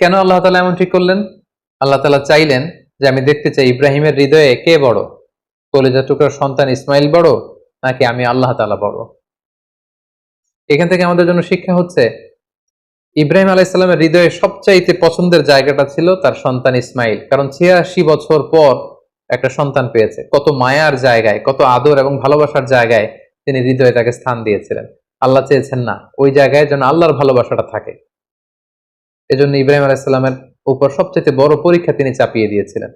কেন আল্লাহ তালা এমন ঠিক করলেন? আল্লাহ তালা চাইলেন যে আমি দেখতে চাই ইব্রাহিমের হৃদয়ে কে বড়? কলেজা টুকরার সন্তান ইসমাইল বড়, নাকি আমি আল্লাহ তালা বড়? এখান থেকে আমাদের জন্য শিক্ষা হচ্ছে, ইব্রাহিম আলাইসাল্লামের হৃদয়ে সবচাইতে পছন্দের জায়গাটা ছিল তার সন্তান ইসমাইল। কারণ ছিয়াশি বছর পর একটা সন্তান পেয়েছে। কত মায়ার জায়গায়, কত আদর এবং ভালোবাসার জায়গায় তিনি হৃদয়ে তাকে স্থান দিয়েছিলেন। আল্লাহ চেয়েছেন না, ওই জায়গায় যেন আল্লাহর ভালোবাসাটা থাকে। এজন্য ইব্রাহিম আলাইসাল্লামের উপর সবচেয়ে বড় পরীক্ষা তিনি চাপিয়ে দিয়েছিলেন।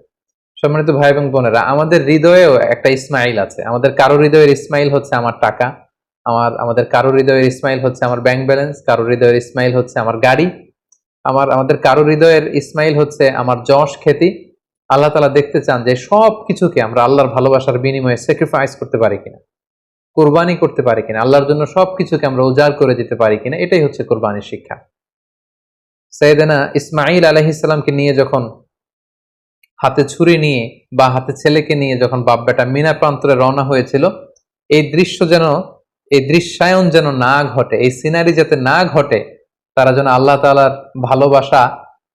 সম্মানিত ভাই এবং বোনেরা, আমাদের হৃদয়েও একটা ইসমাইল আছে। আমাদের কারও হৃদয়ের ইসমাইল হচ্ছে আমার টাকা, আমার, আমাদের কারও হৃদয়ের ইসমাইল হচ্ছে আমার ব্যাংক ব্যালেন্স, কারও হৃদয়ের ইসমাইল হচ্ছে আমার গাড়ি, আমার, আমাদের কারও হৃদয়ের ইসমাইল হচ্ছে আমার যশ খ্যাতি। আল্লাহ তালা দেখতে চান যে সব কিছুকে আমরা আল্লাহর ভালোবাসার বিনিময়ে স্যাক্রিফাইস করতে পারি কিনা, কোরবানি করতে পারি কিনা, আল্লাহর জন্য সব কিছুকে আমরা উজাড় করে দিতে পারি কিনা, এটাই হচ্ছে কোরবানির শিক্ষা। সৈয়দানা ইসমাইল আলহিসাল্লামকে নিয়ে যখন হাতে ছুরি নিয়ে বা হাতে ছেলেকে নিয়ে যখন বাপ বেটা মিনা প্রান্তরে রওনা হয়েছিল, এই দৃশ্য যেন, এই দৃশ্যায়ন যেন না ঘটে, এই সিনারি যাতে না ঘটে, তারা যেন আল্লাহ তালার ভালোবাসা,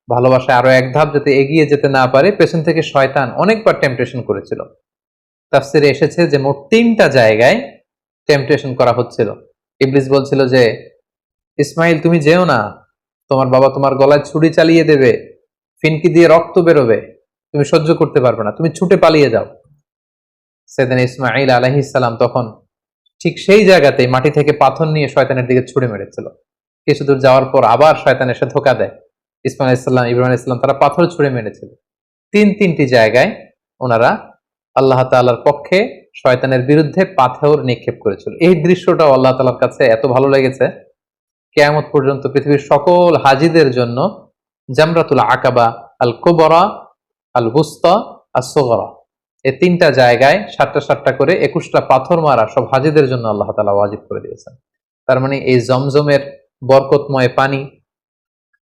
ভালোবাসায় আরও এক ধাপ যাতে এগিয়ে যেতে না পারে, পেছন থেকে শয়তান অনেকবার টেম্পটেশন করেছিল। তাফসিরে এসেছে যে মোট তিনটা জায়গায় টেম্পটেশন করা হচ্ছিল। ইবলিস বলছিল যে ইসমাইল তুমি যেও না তোমার বাবা তোমার গলায় ছুরি চালিয়ে দেবে, ফিনকি দিয়ে রক্ত বেরোবে, তুমি সহ্য করতে পারবে না, তুমি ছুটে পালিয়ে যাও। সেদিন ইসমাইল আলহিসাল্লাম তখন ঠিক সেই জায়গাতেই মাটি থেকে পাথর নিয়ে শয়তানের দিকে ছুড়ে মেরেছিল। কিছু দূর যাওয়ার পর আবার শয়তান এসে ধোকা দেয়। ইসমাইল ইসলাম ইব্রাহিম ইসলাম তারা পাথর ছুড়ে মেরেছিল। তিন তিনটি জায়গায় ওনারা আল্লাহ তাল্লার পক্ষে শয়তানের বিরুদ্ধে পাথর নিক্ষেপ করেছিল। এই দৃশ্যটাও আল্লাহ তালার কাছে এত ভালো লেগেছে কেয়ামত পর্যন্ত পৃথিবীর সকল হাজিদের জন্য জামরাতুল আকাবা আল কোবরা আল বুস্তা আর সোগরা এই তিনটা জায়গায় সাতটা সাতটা করে একুশটা পাথর মারা সব হাজিদের জন্য আল্লাহ তালা ওয়াজিব করে দিয়েছেন। তার মানে এই জমজমের বরকতময় পানি,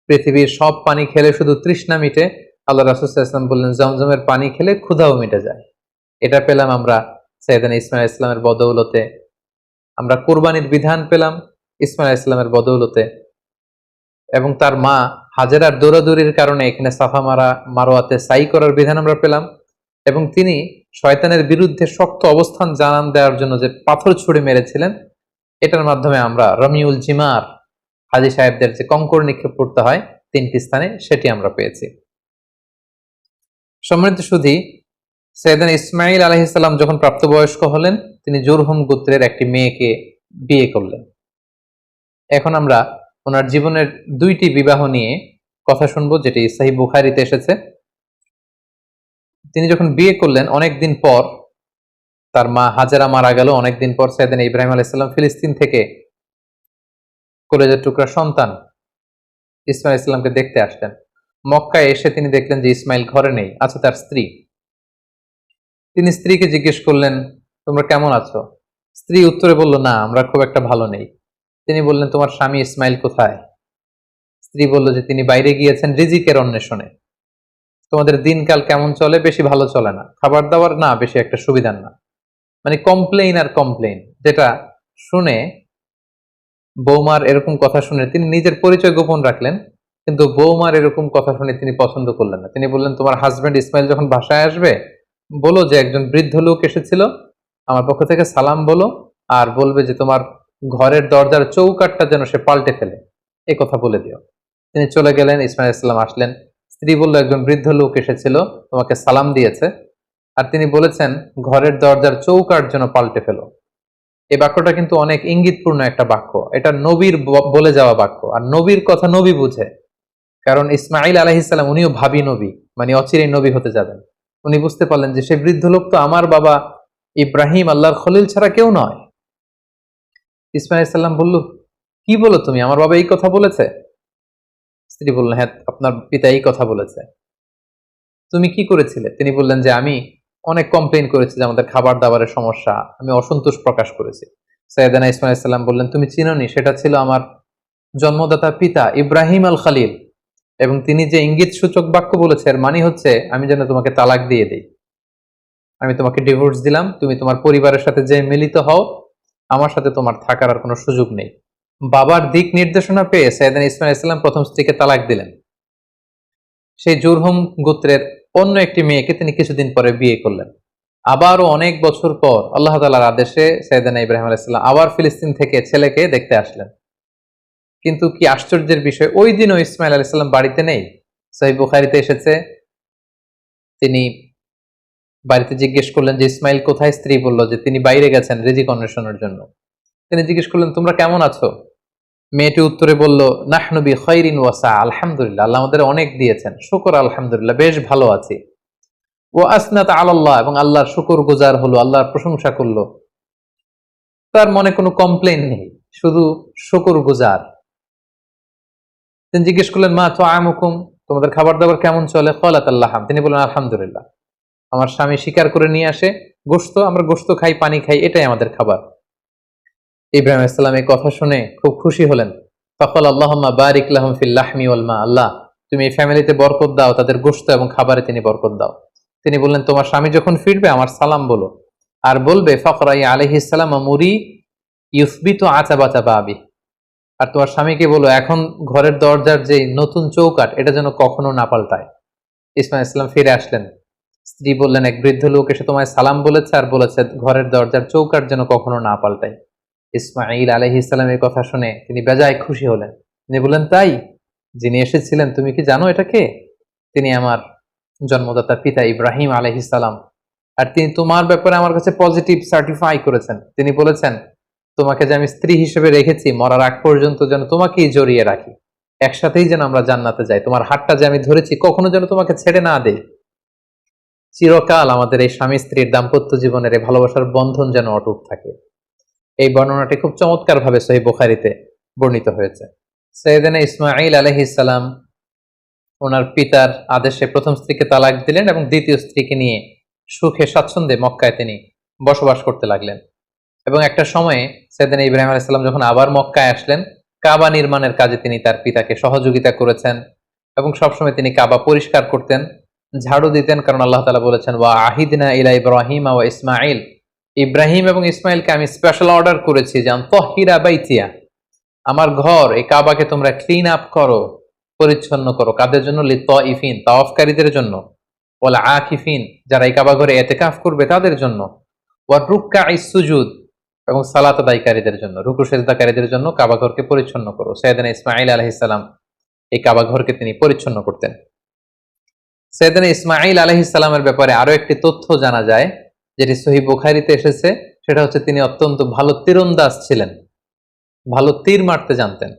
পৃথিবীর সব পানি খেলে শুধু তৃষ্ণা মিটে, আল্লাহ রাসুসাল্লাম বললেন, জমজমের পানি খেলে ক্ষুধাও মিটে যায়। এটা পেলাম আমরা সৈয়দান ইসমাইল ইসলামের বদৌলতে। আমরা কোরবানির বিধান পেলাম ইসমাইল ইসলামের বদৌলতে এবং তার মা হাজেরার দৌড়াদৌড়ির কারণে এখানে সাফা মারা, মারোয়াতে সাই করার বিধান আমরা পেলাম এবং তিনি শয়তানের বিরুদ্ধে শক্ত অবস্থান জানান দেওয়ার জন্য যে পাথর ছুড়ে মেরেছিলেন, এটার মাধ্যমে আমরা রমিউল জিমার হাজি সাহেবদের যে কঙ্কর নিক্ষেপ করতে হয় তিনটি স্থানে, সেটি আমরা পেয়েছি। সম্মানিত সুধী, সৈয়দান ইসমাইল আলহিসাল্লাম যখন প্রাপ্তবয়স্ক হলেন, তিনি জোরহুম গোত্রের একটি মেয়েকে বিয়ে করলেন। এখন আমরা ওনার জীবনের দুইটি বিবাহ নিয়ে কথা শুনব, যেটি সাহি বুখারিতে এসেছে। তিনি যখন বিয়ে করলেন, অনেকদিন পর তার মা হাজারা মারা গেল। অনেকদিন পর সাইদিন ইব্রাহিম আলাইসাল্লাম ফিলিস্তিন থেকে কলেজের টুকরা সন্তান ইসমাইল ইসলামকে দেখতে আসলেন। মক্কায় এসে তিনি দেখলেন যে ইসমাইল ঘরে নেই, আছে তার স্ত্রী। তিনি স্ত্রীকে জিজ্ঞেস করলেন, তোমরা কেমন আছো? স্ত্রী উত্তরে বলল, না, আমরা খুব একটা ভালো নেই। তিনি বললেন, তোমার স্বামী ইসমাইল কোথায়? স্ত্রী বলল যে, তিনি বাইরে গিয়েছেন রিজিকের অন্বেষণে। তোমাদের দিনকাল কেমন চলে বেশি ভালো চলে না। খাবার দাবার না, বেশি একটা সুবিধার না। মানে কমপ্লেইন আর কমপ্লেইন, যেটা শুনে বৌমার এরকম কথা শুনে তিনি নিজের পরিচয় গোপন রাখলেন, কিন্তু বৌমার এরকম কথা শুনে তিনি পছন্দ করলেন না। তিনি বললেন, তোমার হাজব্যান্ড ইসমাইল যখন বাসায় আসবে, বলো যে একজন বৃদ্ধ লোক এসেছিল, আমার পক্ষ থেকে সালাম বলো আর বলবে যে, তোমার ঘরের দরজার চৌকাটটা যেন সে পাল্টে ফেলে। এ কথা বলে দিও। তিনি চলে গেলেন, ইসমাইল ইসলাম আসলেন। স্ত্রী বলল, একজন বৃদ্ধ লোক এসেছিল, তোমাকে সালাম দিয়েছে। আর তিনি বলেছেন, ঘরের দরজার চৌকাট যেন পাল্টে ফেলো। এই বাক্যটা কিন্তু অনেক ইঙ্গিতপূর্ণ একটা বাক্য। এটা নবীর বলে যাওয়া বাক্য। আর নবীর কথা নবী বুঝে। কারণ ইসমাইল আলহিসাল্লাম উনিও ভাবি নবী মানে অচিরেই নবী হতে যাবেন। উনি বুঝতে পারলেন যে সে বৃদ্ধ লোক তো আমার বাবা ইব্রাহিম আল্লাহর খলিল ছাড়া কেউ নয়। ইসমাইল ইসলাম বলল, কি বলো তুমি? আমার বাবা এই কথা বলেছে? স্ত্রী বললেন হ্যাঁ আপনার পিতা এই কথা বলেছে। তুমি কি করেছিলে? তিনি বললেন যে, আমি অনেক কমপ্লেন করেছি যে আমাদের খাবার দাবারের সমস্যা। আমি অসন্তোষ প্রকাশ করেছি। সৈয়দানা ইসমাইল ইসলাম বললেন, তুমি চিনোনি, সেটা ছিল আমার জন্মদাতা পিতা ইব্রাহিম আল খালিল এবং তিনি যে ইঙ্গিত সূচক বাক্য বলেছে, এর মানে হচ্ছে, আমি যেন তোমাকে তালাক দিয়ে দিই। আমি তোমাকে ডিভোর্স দিলাম, তুমি তোমার পরিবারের সাথে যে মিলিত হও আমার সাথে তোমার থাকার আর কোনো সুযোগ নেই। বাবার দিক নির্দেশনা পেয়ে সৈয়দান ইসমাইল ইসলাম প্রথম স্ত্রীকে তালাক দিলেন। সেই জুরহুম গোত্রের অন্য একটি মেয়েকে তিনি কিছুদিন পরে বিয়ে করলেন। আবারও অনেক বছর পর আল্লাহ তালার আদেশে সৈয়দানা ইব্রাহিম আলাইসাল্লাম আবার ফিলিস্তিন থেকে ছেলেকে দেখতে আসলেন। কিন্তু কি আশ্চর্যের বিষয়, ওই দিনও ইসমাইল আলাইসাল্লাম বাড়িতে নেই। সহি বুখারিতে এসেছে, তিনি বাড়িতে জিজ্ঞেস করলেন যে, ইসমাইল, কোথায়? স্ত্রী বলল যে, তিনি বাইরে গেছেন রিজিক অন্বেষণের জন্য। তিনি জিজ্ঞেস করলেন, তোমরা কেমন আছো? মেয়েটি উত্তরে বলল নাহনবী খৈরিন ওয়াসা আলহামদুলিল্লাহ। আল্লাহ আমাদের অনেক দিয়েছেন। শুকর, আলহামদুলিল্লাহ, বেশ ভালো আছি। ও আসনাত আল্লাহ এবং আল্লাহর শুকর গুজার হলো, আল্লাহর প্রশংসা করল। তার মনে কোনো কমপ্লেন নেই, শুধু শুকর গুজার। তিনি জিজ্ঞেস করলেন, মা, তো আমুকুম তোমাদের খাবার দাবার কেমন চলে? কলাত আল্লাহ তিনি বললেন, আলহামদুলিল্লাহ। আমার স্বামী শিকার করে নিয়ে আসে গোস্ত আমরা গোস্ত খাই, পানি খাই, এটাই আমাদের খাবার। ইব্রাহিম ইসলাম এই কথা শুনে খুব খুশি হলেন। ফকল, আল্লাহম্মা বারিক লাহম আল্লাহ, তুমি এই ফ্যামিলিতে বরকত দাও, তাদের গোস্ত এবং খাবারে তিনি বরকত দাও। তিনি বললেন, তোমার স্বামী যখন ফিরবে, আমার সালাম বলো। আর বলবে ফকরাই আলহিসাম মুরি ইউসবিত আচা বাচা বাবি আর তোমার স্বামীকে বলো, এখন ঘরের দরজার যে নতুন চৌকাট এটা যেন কখনো না পাল্টায়। ইসমাইল ইসলাম ফিরে আসলেন। স্ত্রী বললেন, এক বৃদ্ধ লোক এসে তোমায় সালাম বলেছে আর বলেছে, ঘরের দরজার চৌকাট যেন কখনো না পাল্টায়। ইসমাইল আলহ ইসলামের কথা শুনে তিনি বেজায় খুশি হলেন। তিনি বললেন, তাই? যিনি এসেছিলেন, তুমি কি জানো এটা কে? তিনি আমার জন্মদাতা পিতা ইব্রাহিম আলহ ইসালাম আর তিনি তোমার ব্যাপারে আমার কাছে পজিটিভ সার্টিফাই করেছেন। তিনি বলেছেন, তোমাকে যে আমি স্ত্রী হিসেবে রেখেছি, মরার আগ পর্যন্ত যেন তোমাকেই জড়িয়ে রাখি। একসাথেই যেন আমরা জান্নাতে যাই। তোমার হাতটা যে আমি ধরেছি, কখনো যেন তোমাকে ছেড়ে না দেই। চিরকাল আমাদের এই স্বামী স্ত্রীর দাম্পত্য জীবনের এই ভালোবাসার বন্ধন যেন অটুট থাকে। এই বর্ণনাটি খুব চমৎকার ভাবে সহি বোখারিতে বর্ণিত হয়েছে। সৈয়দানা ইসমাইল আলহিসাল্লাম ওনার পিতার আদেশে প্রথম স্ত্রীকে তালাক দিলেন এবং দ্বিতীয় স্ত্রীকে নিয়ে সুখে স্বাচ্ছন্দ্যে মক্কায় তিনি বসবাস করতে লাগলেন। এবং একটা সময়ে সৈয়দানা ইব্রাহিম আলাইসাল্লাম যখন আবার মক্কায় আসলেন, কাবা নির্মাণের কাজে তিনি তার পিতাকে সহযোগিতা করেছেন এবং সবসময় তিনি কাবা পরিষ্কার করতেন। ঝাড়ু দিতেন কারণ আল্লাহ তালা বলেছেন, ওয়া আহিদিনা ইলা ইব্রাহিম ওয়া ইসমাইল ইব্রাহিম এবং ইসমাইলকে আমি স্পেশাল অর্ডার করেছি, যে তহিরা বাইতিয়া, আমার ঘর, এই কাবাকে তোমরা ক্লিন আপ করো, পরিচ্ছন্ন করো। কাদের জন্য? লিত ইফিন তাওয়াফকারীদের জন্য। ওলা আকিফিন, যারা এই কাবা ঘরে এতেকাফ করবে তাদের জন্য। ওয়ার রুক্কা ইসুজুদ এবং সালাত আদায়কারীদের জন্য। রুকু সেজদাকারীদের জন্য কাবা ঘরকে পরিচ্ছন্ন করো। সৈয়দান ইসমাইল আলহিসাল্লাম এই কাবা ঘরকে তিনি পরিচ্ছন্ন করতেন। সৈয়দান ইসমাইল আলহিসাল্লামের ব্যাপারে আরও একটি তথ্য জানা যায়, যেটি সহি বুখারিতে এসেছে। সেটা হচ্ছে তিনি অত্যন্ত ভালো তীরন্দাজ ছিলেন, ভালো তীর মারতে জানতেন।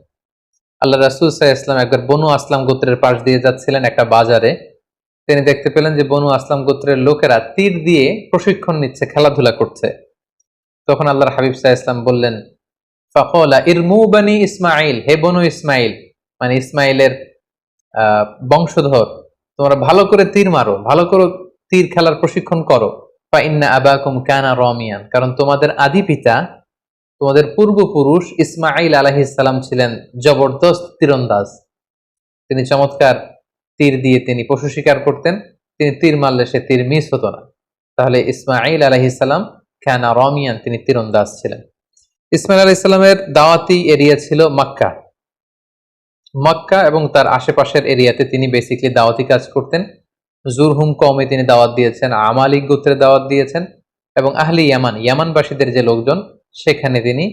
আল্লাহ রাসুল সাহা ইসলাম একবার বনু আসলাম গোত্রের পাশ দিয়ে যাচ্ছিলেন একটা বাজারে। তিনি দেখতে পেলেন যে বনু আসলাম গোত্রের লোকেরা তীর দিয়ে প্রশিক্ষণ নিচ্ছে, খেলাধুলা করছে। তখন আল্লাহর হাবিব সাহা ইসলাম বললেন ফখলা ইরমু বানি ইসমাইল হে বনু ইসমাইল মানে ইসমাইলের বংশধর তোমরা ভালো করে তীর মারো, ভালো করে তীর খেলার প্রশিক্ষণ করো। আবাকুম কানা রমিয়ান, কারণ তোমাদের আদি পিতা, তোমাদের পূর্বপুরুষ ইসমাইল আলাহিসাল্লাম ছিলেন জবরদস্ত তীরন্দাজ। তিনি চমৎকার তীর দিয়ে তিনি পশু শিকার করতেন, তিনি তীর মারলে সে তীর মিস হতো না। তাহলে ইসমাইল আলাহিসাল্লাম খানা রমিয়ান তিনি তীরন্দাজ ছিলেন। ইসমাইল আলাহিসাল্লামের দাওয়াতি এরিয়া ছিল মক্কা। মক্কা এবং তার আশেপাশের এরিয়াতে তিনি বেসিকলি দাওয়াতি কাজ করতেন। জুরহুম কমে তিনি দাওয়াত দিয়েছেন, আমালিক গোত্রে দাওয়াত দিয়েছেন এবং আহলি ইয়ামান, ইয়ামানবাসীদের যে লোকজন, সেখানে তিনি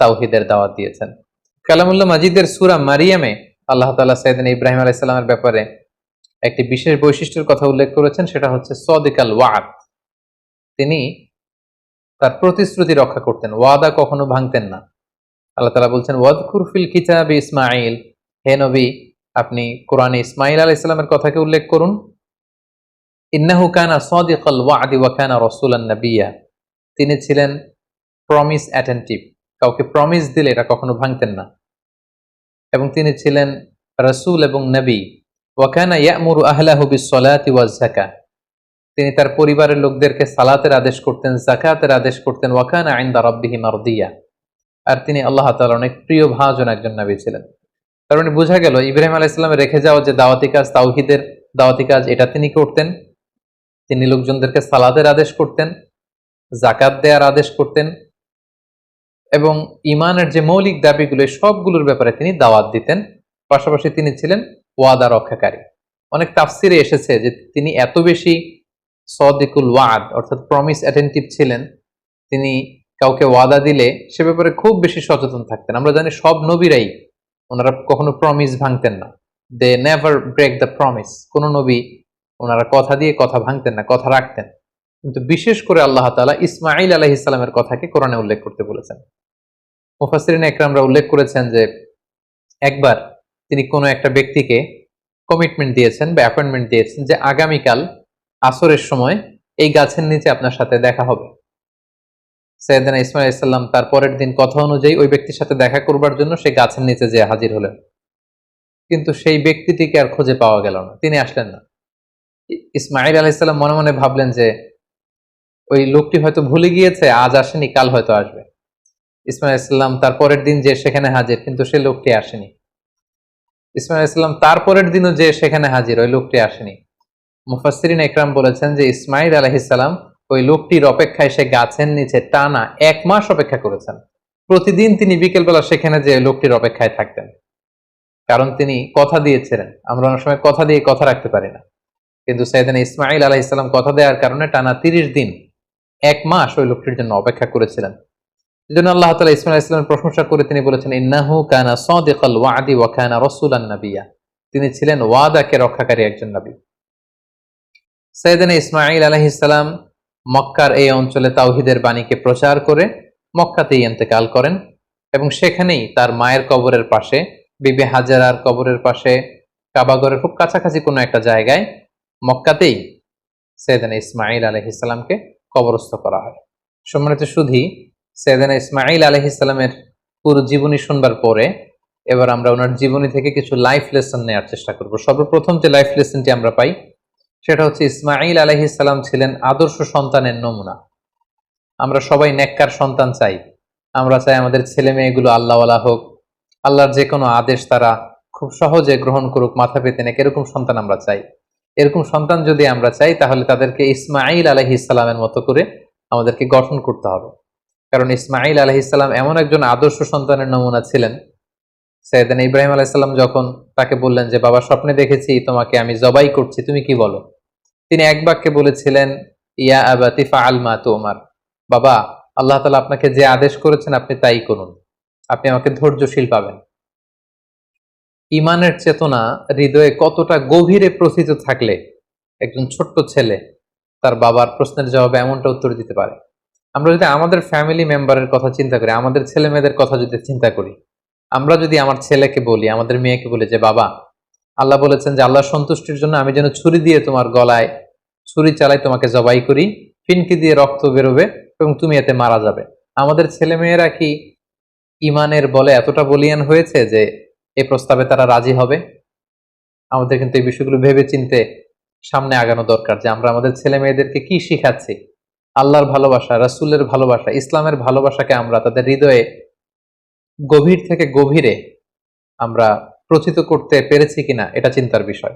তাওহিদের দাওয়াত দিয়েছেন। কালামুল্লাহ মাজিদের সুরা মারিয়ামে আল্লাহ তালা সৈয়দিন ইব্রাহিম আলাইসাল্লামের ব্যাপারে একটি বিশেষ বৈশিষ্ট্যের কথা উল্লেখ করেছেন, সেটা হচ্ছে সদিকাল ওয়াদ। তিনি তার প্রতিশ্রুতি রক্ষা করতেন, ওয়াদা কখনো ভাঙতেন না। আল্লাহ তালা বলছেন ওয়াদ কুরফিল কিতাব ইসমাইল হে নবী, আপনি কোরআনে ইসমাইল আলাইসাল্লামের কথাকে উল্লেখ করুন। ইন্নাহু কানা সদিকাল ওয়াদি ওয়াকানা রসুলান নবিয়া। তিনি ছিলেন প্রমিস অ্যাটেন্টিভ কাউকে প্রমিস দিলে এটা কখনো ভাঙতেন না। এবং তিনি ছিলেন রসুল এবং নবী। ওয়াকানা ইয়ামুরু আহলাহু বিসসালাতি ওয়াজ যাকা তিনি তার পরিবারের লোকদেরকে সালাতের আদেশ করতেন জাকাতের আদেশ করতেন। ওয়াকানা আইন্দা রাব্বিহি মারদিয়া। আর তিনি আল্লাহ তাআলার অনেক প্রিয় ভাজন একজন নবী ছিলেন। তার মানে বোঝা গেল, ইব্রাহিম আলাহ ইসলামের রেখে যাওয়া যে দাওয়াতি কাজ, তাওহিদের দাওয়াতি কাজ, এটা তিনি করতেন। তিনি লোকজনদেরকে সালাদের আদেশ করতেন জাকাত দেওয়ার আদেশ করতেন এবং ইমানের যে মৌলিক দাবিগুলো সবগুলোর ব্যাপারে তিনি দাওয়াত দিতেন। পাশাপাশি তিনি ছিলেন ওয়াদা রক্ষাকারী। অনেক তাফসিরে এসেছে যে তিনি এত বেশি সদিকুল ওয়াদ, অর্থাৎ প্রমিস অ্যাটেন্টিভ ছিলেন। তিনি কাউকে ওয়াদা দিলে সে ব্যাপারে খুব বেশি সচেতন থাকতেন। আমরা জানি সব নবীরাই ওনারা কখনো প্রমিস ভাঙতেন না। They never break the promise কোন নবী ওনারা কথা দিয়ে কথা ভাঙতেন না, কথা রাখতেন। কিন্তু বিশেষ করে আল্লাহ তাআলা ইসমাইল আলাইহিস সালামের কথাকে কোরআনে উল্লেখ করতে বলেছেন। মুফাসসিরিন একরামরা উল্লেখ করেছেন যে, একবার তিনি কোনো একটা ব্যক্তিকে কমিটমেন্ট দিয়েছেন বা অ্যাপয়েন্টমেন্ট দিয়েছেন যে, আগামীকাল আসরের সময় এই গাছের নিচে আপনার সাথে দেখা হবে। সৈয়দানা ইসমাইল ইসলাম তার পরের দিন কথা অনুযায়ী ওই ব্যক্তির সাথে দেখা করবার জন্য সে গাছের নিচে যে হাজির হলেন। কিন্তু সেই ব্যক্তিটিকে আর খুঁজে পাওয়া গেল না, তিনি আসলেন না। ইসমাইল আলাইসাল্লাম মনে মনে ভাবলেন যে ওই লোকটি হয়তো ভুলে গিয়েছে, আজ আসেনি, কাল হয়তো আসবে। ইসমাইল ইসলাম তার পরের দিন যে সেখানে হাজির, কিন্তু সে লোকটি আসেনি। ইসমাইল ইসলাম তার পরের দিনও যে সেখানে হাজির, ওই লোকটি আসেনি। মুফাসসিরিন একরাম বলেছেন যে ইসমাইল আলাইহিসাল্লাম ওই লোকটির অপেক্ষায় সে গাছের নিচে টানা এক মাস অপেক্ষা করেছেন। প্রতিদিন তিনি বিকেলবেলা সেখানে যে লোকটির অপেক্ষায় থাকতেন। কারণ তিনি কথা দিয়েছিলেন। আমরা অনেক সময় কথা দিয়ে কথা রাখতে পারি না। কিন্তু সাইদান ইসমাইল আলাইহিসাল্লাম কথা দেওয়ার কারণে টানা তিরিশ দিন, এক মাস ওই লোকটির জন্য অপেক্ষা করেছিলেন। এই জন্য আল্লাহ তালা ইসমাইল ইসলামের প্রশংসা করে তিনি বলেছেন, ইন্নাহু কানা সদিকাল ওয়াদি ওয়া কানা রাসূলান নাবিয়া। তিনি ছিলেন ওয়াদাকে রক্ষাকারী একজন নবী। সৈয়দানা ইসমাইল আলাইহিসসালাম মক্কার এই অঞ্চলে তাওহিদের বাণীকে প্রচার করে মক্কাতেই ইন্তেকাল করেন এবং সেখানেই তার মায়ের কবরের পাশে, বিবি হাজারার কবরের পাশে, কাবাগরের খুব কাছাকাছি কোনো একটা জায়গায় মক্কাতেই সৈয়দানা ইসমাইল আলহিসাল্লামকে কবরস্থ করা হয়। সম্মানিত শুধু সৈয়দানা ইসমাইল আলহিসাল্লামের পুরো জীবনী শুনবার পরে এবার আমরা ওনার জীবনী থেকে কিছু লাইফ লেসন নেওয়ার চেষ্টা করব। সর্বপ্রথম যে লাইফ লেসনটি আমরা পাই সেটা হচ্ছে ইসমাইল আলহিসাল্লাম ছিলেন আদর্শ সন্তানের নমুনা। আমরা সবাই নেককার সন্তান চাই। আমরা চাই আমাদের ছেলে মেয়েগুলো আল্লাহওয়ালা হোক। আল্লাহর যে কোনো আদেশ তারা খুব সহজে গ্রহণ করুক, মাথা পেতে নেক, এরকম সন্তান আমরা চাই। এরকম সন্তান যদি আমরা চাই, তাহলে তাদেরকে ইসমাইল আলহি ইসলামের মতো করে আমাদেরকে গঠন করতে হবে। কারণ ইসমাইল আলহি ইসলাম এমন একজন আদর্শ সন্তানের নমুনা ছিলেন। সৈয়দান ইব্রাহিম আলাইসাল্লাম যখন তাকে বললেন যে, বাবা, স্বপ্নে দেখেছি তোমাকে, আমি জবাই করছি, তুমি কি বলো? তিনি এক বাক্যে বলেছিলেন, ইয়া আবাতি ফাআল মা তোমার। বাবা, আল্লাহ তালা আপনাকে যে আদেশ করেছেন আপনি তাই করুন। আপনি আমাকে ধৈর্যশীল পাবেন। ইমানের চেতনা হৃদয়ে কতটা গভীরে প্রথিত থাকলে একজন ছোট্ট ছেলে তার বাবার প্রশ্নের জবাবে এমনটা উত্তর দিতে পারে। আমরা যদি আমাদের ফ্যামিলি মেম্বারের কথা চিন্তা করি, আমাদের ছেলে মেয়েদের কথা যদি চিন্তা করি, আমরা যদি আমার ছেলেকে বলি, আমাদের মেয়েকে বলি যে, বাবা, আল্লাহ বলেছেন যে আল্লাহ সন্তুষ্টির জন্য আমি যেন ছুরি দিয়ে তোমার গলায় ছুরি চালাই তোমাকে জবাই করি, ফিনকি দিয়ে রক্ত বেরোবে এবং তুমি এতে মারা যাবে। আমাদের ছেলে মেয়েরা কি ইমানের বলে এতটা বলিয়ান হয়েছে যে এই প্রস্তাবে তারা রাজি হবে? আমাদের কিন্তু এই বিষয়গুলো ভেবে চিনতে সামনে আগানো দরকার যে আমরা আমাদের ছেলে মেয়েদেরকে কি শিখাচ্ছি? আল্লাহর ভালোবাসা, রাসুলের ভালোবাসা, ইসলামের ভালোবাসাকে আমরা তাদের হৃদয়ে গভীর থেকে গভীরে আমরা প্রচিত করতে পেরেছি কিনা এটা চিন্তার বিষয়।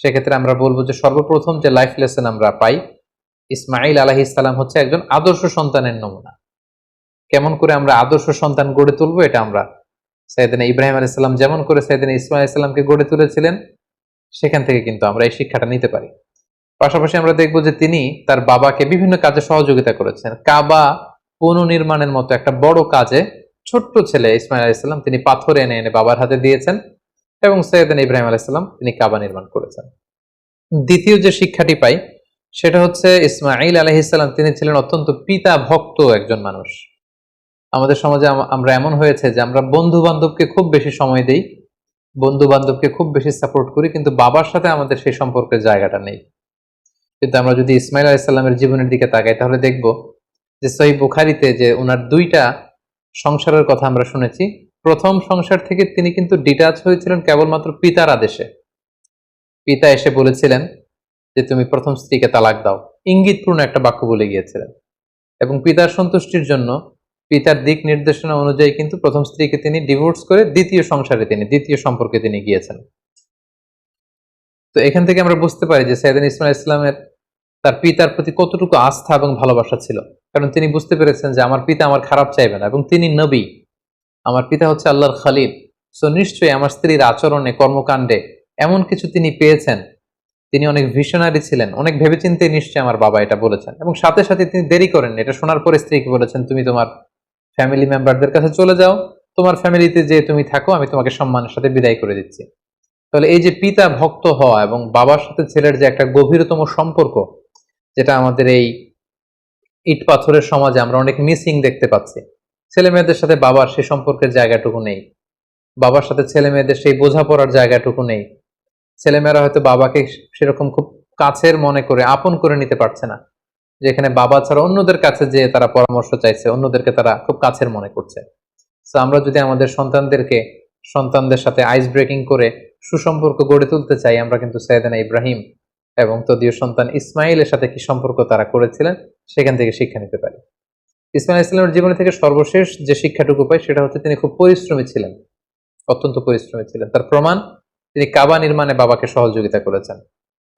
সেক্ষেত্রে আমরা বলব যে সর্বপ্রথম যে লাইফ লেসন আমরা পাই ইসমাইল আলাহি ইসলাম হচ্ছে একজন আদর্শ সন্তানের নমুনা। কেমন করে আমরা আদর্শ সন্তান গড়ে তুলবো এটা আমরা সাইদিনা ইব্রাহিম আলাইসাল্লাম যেমন করে সাইদিনা ইসমাইল ইসলামকে গড়ে তুলেছিলেন, সেখান থেকে কিন্তু আমরা এই শিক্ষাটা নিতে পারি। পাশাপাশি আমরা দেখব যে তিনি তার বাবাকে বিভিন্ন কাজে সহযোগিতা করেছেন। কাবা পুনর্নির্মাণের মতো একটা বড় কাজে ছোট্ট ছেলে ইসমাইল আলাইসাল্লাম তিনি পাথর এনে এনে বাবার হাতে দিয়েছেন। এবং সৈয়দিন ইব্রাহিম আলাইসাল্লাম তিনি কাবা নির্মাণ করেছেন। দ্বিতীয় যে শিক্ষাটি পাই, সেটা হচ্ছে ইসমাইল আলহিসাল্লাম তিনি ছিলেন অত্যন্ত পিতা ভক্ত একজন মানুষ। আমাদের সমাজে আমরা এমন হয়েছে যে আমরা বন্ধু বান্ধবকে খুব বেশি সময় দেই বন্ধু বান্ধবকে খুব বেশি সাপোর্ট করি, কিন্তু বাবার সাথে আমাদের সেই সম্পর্কের জায়গাটা নেই। কিন্তু আমরা যদি ইসমাইল আলাইসাল্লামের জীবনের দিকে তাকাই, তাহলে দেখব যে সহি বুখারিতে যে ওনার দুইটা সংসারের কথা আমরা শুনেছি প্রথম সংসার থেকে তিনি কিন্তু ডিটাচ হয়েছিলেন কেবলমাত্র পিতার আদেশে। পিতা এসে বলেছিলেন যে, তুমি প্রথম স্ত্রীকে তালাক দাও। ইঙ্গিতপূর্ণ একটা বাক্য বলে গিয়েছিলেন। এবং পিতার সন্তুষ্টির জন্য পিতার দিক নির্দেশনা অনুযায়ী কিন্তু প্রথম স্ত্রীকে তিনি ডিভোর্স করে দ্বিতীয় সংসারে তিনি, দ্বিতীয় সম্পর্কে তিনি গিয়েছেন। তো এখান থেকে আমরা বুঝতে পারি যে সাইদিন ইসমাইল ইসলামের তার পিতার প্রতি কতটুকু আস্থা এবং ভালোবাসা ছিল। কারণ তিনি বুঝতে পেরেছেন যে, আমার পিতা আমার খারাপ চাইবে না। এবং তিনি নবী। আমার পিতা হচ্ছে আল্লাহর খালিল সো নিশ্চয়ই আমার স্ত্রীর আচরণে, কর্মকাণ্ডে এমন কিছু তিনি পেয়েছেন। তিনি অনেক ভিশনারি ছিলেন, অনেক ভেবেচিন্তে নিশ্চয়ই আমার বাবা এটা বলেছেন। এবং সাথে সাথে তিনি দেরি করেন এটা শোনার পরে স্ত্রীকে বলেছেন, তুমি তোমার ফ্যামিলি মেম্বারদের কাছে চলে যাও। তোমার ফ্যামিলিতে যে তুমি থাকো, আমি তোমাকে সম্মানের সাথে বিদায় করে দিচ্ছি। তাহলে এই যে পিতা ভক্ত হওয়া এবং বাবার সাথে ছেলের যে একটা গভীরতম সম্পর্ক, যেটা আমাদের এই ইট পাথরের সমাজে আমরা অনেক মিসিং দেখতে পাচ্ছি। ছেলে মেয়েদের সাথে বাবার সেই সম্পর্কের জায়গাটুকু নেই। বাবার সাথে ছেলে মেয়েদের সেই বোঝাপড়ার জায়গাটুকু নেই। ছেলেমেয়েরা হয়তো বাবাকে সেরকম খুব কাছের মনে করে, আপন করে নিতে পারছে না। যেখানে বাবা ছাড়া অন্যদের কাছে যে তারা পরামর্শ চাইছে, অন্যদেরকে তারা খুব কাছের মনে করছে। তো আমরা যদি আমাদের সন্তানদেরকে, সন্তানদের সাথে আইস ব্রেকিং করে সুসম্পর্ক গড়ে তুলতে চাই, আমরা কিন্তু সৈয়দানা ইব্রাহিম এবং তদীয় সন্তান ইসমাইলের সাথে কি সম্পর্ক তারা করেছিলেন, সেখান থেকে শিক্ষা নিতে পারি। ইসমাইল ইসলামের জীবনে থেকে সর্বশেষ যে শিক্ষাটুকু পাই সেটা হচ্ছে তিনি খুব পরিশ্রমী ছিলেন, অত্যন্ত পরিশ্রমী ছিলেন। তার প্রমাণ, তিনি কাবা নির্মাণে বাবাকে সহযোগিতা করেছেন।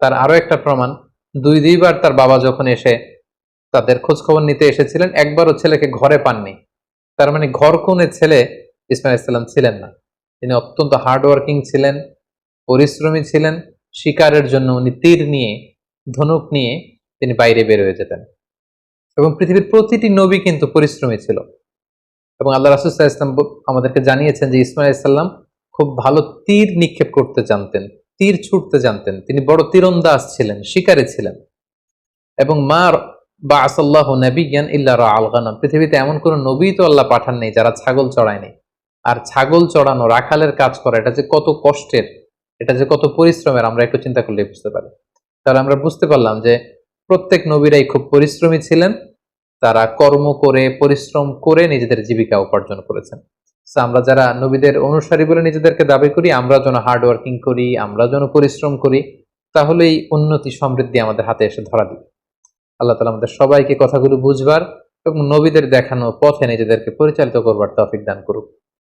তার আরও একটা প্রমাণ, দুই দুইবার তার বাবা যখন এসে তাদের খোঁজ খবর নিতে এসেছিলেন, একবারও ছেলেকে ঘরে পাননি। তার মানে ঘর কোণে ছেলে ইসমাইল ইসলাম ছিলেন না। তিনি অত্যন্ত হার্ডওয়ার্কিং ছিলেন, পরিশ্রমী ছিলেন, শিকারের জন্য উনি তীর নিয়ে, ধনুক নিয়ে তিনি বাইরে বের হয়ে যেতেন। এবং পৃথিবীর প্রতিটি নবী কিন্তু পরিশ্রমী ছিল। এবং আল্লাহ রাসুল্লাহ ইসলাম আমাদেরকে জানিয়েছেন যে ইসমাইল ইসলাম খুব ভালো তীর নিক্ষেপ করতে জানতেন, তীর ছুটতে জানতেন। তিনি বড় তীরন্দাজ ছিলেন, শিকারে ছিলেন। এবং মার বা আসল্লাহ নবীজ্ঞান ইল্লা আল গানাম পৃথিবীতে এমন কোনো নবী তো আল্লাহ পাঠান নেই যারা ছাগল চড়ায়নি আর ছাগল চড়ানো, রাখালের কাজ করা, এটা যে কত কষ্টের, এটা যে কত পরিশ্রমের, আমরা একটু চিন্তা করলে বুঝতে পারি। তাহলে আমরা বুঝতে পারলাম যে প্রত্যেক নবীরাই খুব পরিশ্রমী ছিলেন। তারা কর্ম করে, পরিশ্রম করে নিজেদের জীবিকা উপার্জন করেছেন। আমরা যারা নবীদের অনুসারী বলে নিজেদেরকে দাবি করি, আমরা যেন হার্ড ওয়ার্কিং করি, আমরা যেন পরিশ্রম করি, তাহলেই উন্নতি সমৃদ্ধি আমাদের হাতে এসে ধরা দিবে। আল্লাহ তালা আমাদের সবাইকে কথাগুলো বুঝবার এবং নবীদের দেখানো পথে নিজেদেরকে পরিচালিত করবার তৌফিক দান করুক।